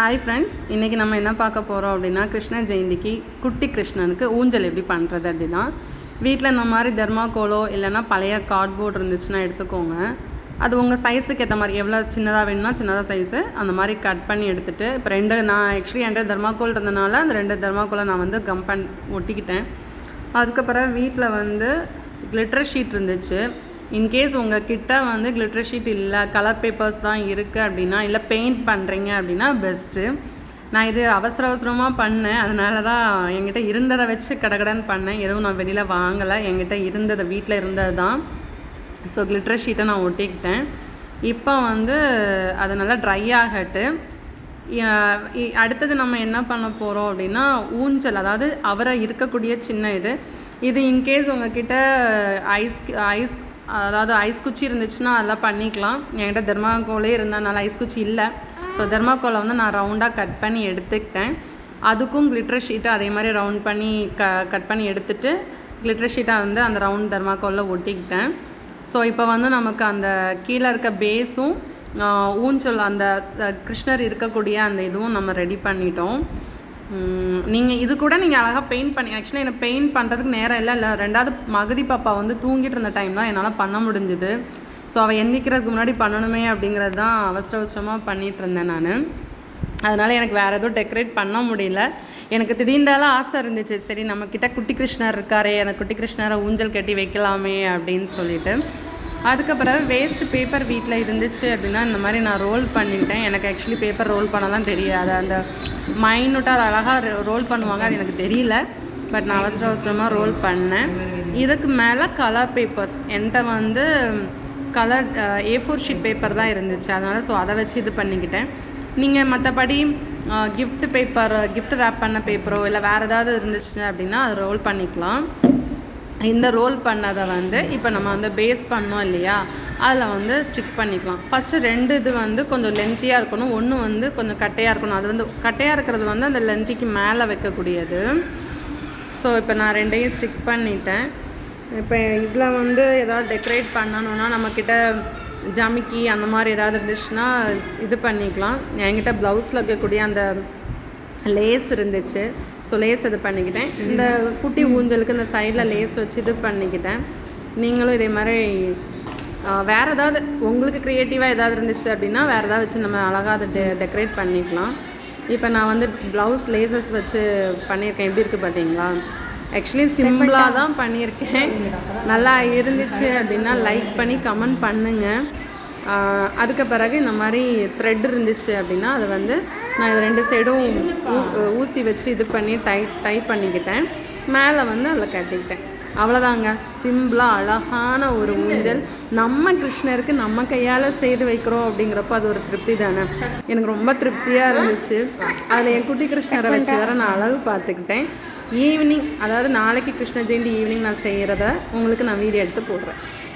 Hi friends இன்றைக்கி நம்ம என்ன பார்க்க போகிறோம் அப்படின்னா கிருஷ்ண ஜெயந்திக்கு குட்டி கிருஷ்ணனுக்கு ஊஞ்சல் எப்படி பண்ணுறது அப்படின்னா வீட்டில் இந்த மாதிரி தர்மாக்கோலோ இல்லைன்னா பழைய கார்ட்போர்ட் இருந்துச்சுன்னா எடுத்துக்கோங்க. அது உங்கள் சைஸுக்கு ஏற்ற மாதிரி எவ்வளோ சின்னதாக வேணும்னா சின்னதாக சைஸு அந்த மாதிரி கட் பண்ணி எடுத்துகிட்டு இப்போ ரெண்டு நான் ஆக்சுவலி என்கிட்ட தர்மாக்கோல் இருந்தனால அந்த ரெண்டு தர்மாக்கோலை நான் வந்து கம் பண் ஒட்டிக்கிட்டேன். அதுக்கப்புறம் வீட்டில் வந்து கிளிட்டர் ஷீட் இருந்துச்சு. இன்கேஸ் உங்கள் கிட்ட வந்து கிளிட்டர் ஷீட் இல்லை கலர் பேப்பர்ஸ் தான் இருக்குது அப்படின்னா இல்லை பெயிண்ட் பண்ணுறீங்க அப்படின்னா பெஸ்ட்டு நான் இது அவசர அவசரமாக பண்ணேன். அதனால தான் என்கிட்ட இருந்ததை வச்சு கடகடன்னு பண்ணேன். எதுவும் நான் வெளியில் வாங்கலை. என்கிட்ட இருந்ததை வீட்டில் இருந்தது தான். ஸோ கிளிட்டர் ஷீட்டை நான் ஒட்டிக்கிட்டேன். இப்போ வந்து அது நல்லா ட்ரை ஆகட்டு. இ- அடுத்தது நம்ம என்ன பண்ண போகிறோம் அப்படின்னா ஊஞ்சல் அதாவது அவரை இருக்கக்கூடிய சின்ன இது. இது இன்கேஸ் உங்ககிட்ட ஐஸ் ஐஸ் அதாவது ஐஸ் குச்சி இருந்துச்சுன்னா அதெல்லாம் பண்ணிக்கலாம். என்கிட்ட தெர்மாக்கோலே இருந்ததுனால ஐஸ் குச்சி இல்லை. ஸோ தெர்மாக்கோலை வந்து நான் ரவுண்டாக கட் பண்ணி எடுத்துக்கிட்டேன். அதுக்கும் கிளிட்டர் ஷீட்டை அதே மாதிரி ரவுண்ட் பண்ணி க கட் பண்ணி எடுத்துட்டு கிளிட்டர் ஷீட்டை வந்து அந்த ரவுண்ட் தெர்மாக்கோலில் ஒட்டிக்கிட்டேன். ஸோ இப்போ வந்து நமக்கு அந்த கீழே இருக்க பேஸும் ஊஞ்சல் அந்த கிருஷ்ணர் இருக்கக்கூடிய அந்த இதுவும் நம்ம ரெடி பண்ணிட்டோம். நீங்கள் இது கூட நீங்கள் அழகாக பெயிண்ட் பண்ணி ஆக்சுவலாக எனக்கு பெயிண்ட் பண்ணுறதுக்கு நேரம் இல்லை இல்லை. ரெண்டாவது மகதி பாப்பா வந்து தூங்கிட்டு இருந்த டைம் தான் என்னால் பண்ண முடிஞ்சுது. ஸோ அவள் எந்திக்கிறதுக்கு முன்னாடி பண்ணணுமே அப்படிங்கிறது தான் அவசர அவசரமாக பண்ணிகிட்டு இருந்தேன் நான். அதனால் எனக்கு வேறு எதுவும் டெக்கரேட் பண்ண முடியல. எனக்கு திடீர்ந்தாலும் ஆசை இருந்துச்சு. சரி நம்மக்கிட்ட குட்டி கிருஷ்ணர் இருக்காரே எனக்கு குட்டி கிருஷ்ணரை ஊஞ்சல் கட்டி வைக்கலாமே அப்படின்னு சொல்லிட்டு. அதுக்கப்புறம் வேஸ்ட் பேப்பர் வீட்டில் இருந்துச்சு அப்படின்னா இந்த மாதிரி நான் ரோல் பண்ணிக்கிட்டேன் எனக்கு ஆக்சுவலி பேப்பர் ரோல் பண்ணலாம் தெரியாது. அந்த மைனூட்டாக அழகாக ரோல் பண்ணுவாங்க அது எனக்கு தெரியல. பட் நான் அவசர அவசரமாக ரோல் பண்ணேன். இதுக்கு மேலே கலர் பேப்பர்ஸ் என்கிட்ட வந்து colour A four sheet paper தான் இருந்துச்சு. அதனால் ஸோ அதை வச்சு இது பண்ணிக்கிட்டேன். நீங்கள் மற்றபடி கிஃப்ட் பேப்பர் கிஃப்ட் ரேப் பண்ண பேப்பரோ இல்லை வேறு ஏதாவது இருந்துச்சு அப்படின்னா அது ரோல் பண்ணிக்கலாம். இந்த ரோல் பண்ணதை வந்து இப்போ நம்ம வந்து பேஸ் பண்ணோம் இல்லையா? அதில் வந்து ஸ்டிக் பண்ணிக்கலாம். ஃபஸ்ட்டு ரெண்டு இது வந்து கொஞ்சம் லென்த்தியாக இருக்கணும். ஒன்று வந்து கொஞ்சம் கட்டையாக இருக்கணும். அது வந்து கட்டையாக இருக்கிறது வந்து அந்த லென்த்திக்கு மேலே வைக்கக்கூடியது. ஸோ இப்போ நான் ரெண்டையும் ஸ்டிக் பண்ணிட்டேன். இப்போ இதில் வந்து ஏதாவது டெக்கரேட் பண்ணணுன்னா நம்மக்கிட்ட ஜமிக்கி அந்த மாதிரி ஏதாவது இருந்துச்சுன்னா இது பண்ணிக்கலாம். என்கிட்ட ப்ளவுஸில் வைக்கக்கூடிய அந்த லேஸ் இருந்துச்சு. ஸோ லேஸ் இது பண்ணிக்கிட்டேன். இந்த குட்டி ஊஞ்சலுக்கு இந்த சைடில் லேஸ் வச்சு இது பண்ணிக்கிட்டேன். நீங்களும் இதே மாதிரி வேற ஏதாவது உங்களுக்கு க்ரியேட்டிவாக ஏதாவது இருந்துச்சு அப்படின்னா வேறு ஏதாவது வச்சு நம்ம அழகாக அதை டெ டெக்கரேட் பண்ணிக்கலாம். இப்போ நான் வந்து ப்ளவுஸ் லேசஸ் வச்சு பண்ணியிருக்கேன். எப்படி இருக்குது பார்த்தீங்களா ஆக்சுவலி சிம்பிளாக தான் பண்ணியிருக்கேன். நல்லா இருந்துச்சு அப்படின்னா லைக் பண்ணி கமெண்ட் பண்ணுங்கள் அதுக்கு பிறகு இந்த மாதிரி த்ரெட் இருந்துச்சு அப்படின்னா அது வந்து நான் இது ரெண்டு சைடும் ஊ- ஊசி வச்சு இது பண்ணி டை டை பண்ணிக்கிட்டேன். மேலே வந்து அதில் கட்டிக்கிட்டேன். அவ்வளோதாங்க சிம்பிளாக அழகான ஒரு ஊஞ்சல். நம்ம கிருஷ்ணருக்கு நம்ம கையால் செய்து வைக்கிறோம் அப்படிங்கிறப்ப அது ஒரு திருப்தி தானே? எனக்கு ரொம்ப திருப்தியாக இருந்துச்சு. அதில் என் குட்டி கிருஷ்ணரை வச்சு வேற நான் அழகு பார்த்துக்கிட்டேன். ஈவினிங் அதாவது நாளைக்கு கிருஷ்ண ஜெயந்தி ஈவினிங் நான் செய்கிறத உங்களுக்கு நான் வீடியோ எடுத்து போடுறேன்.